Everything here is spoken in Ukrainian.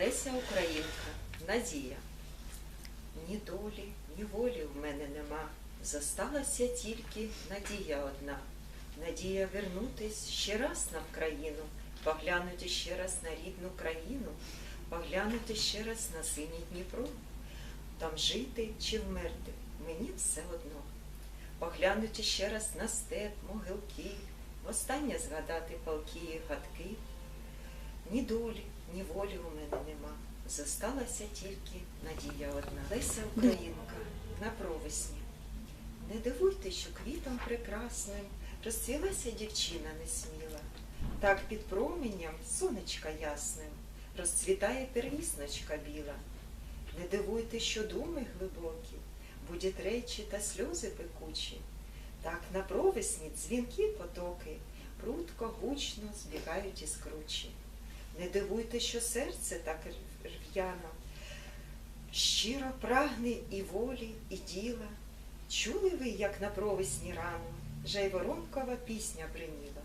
Леся Українка, Надія. Ні долі, ні волі в мене нема. Зосталася тільки надія одна. Надія вернутись ще раз на Вкраїну, поглянути ще раз на рідну країну, поглянути ще раз на синій Дніпро. Там жити чи вмерти, мені все одно. Поглянути ще раз на степ, могилки, востаннє згадати полки і гадки. Ні долі, ні волі у мене нема. Зосталася тільки надія одна. Леся Українка на провесні. Не дивуйте, що квітом прекрасним розцвілася дівчина несміла. Так під променям сонечка ясним розцвітає первісночка біла. Не дивуйте, що думи глибокі, будять речі та сльози пекучі. Так на провесні дзвінки потоки прудко гучно збігають із кручі. Не дивуйте, що серце так рв'яно, щиро прагне і волі, і діла. Чули ви, як на провесні рано Жайворонкова пісня бриніла?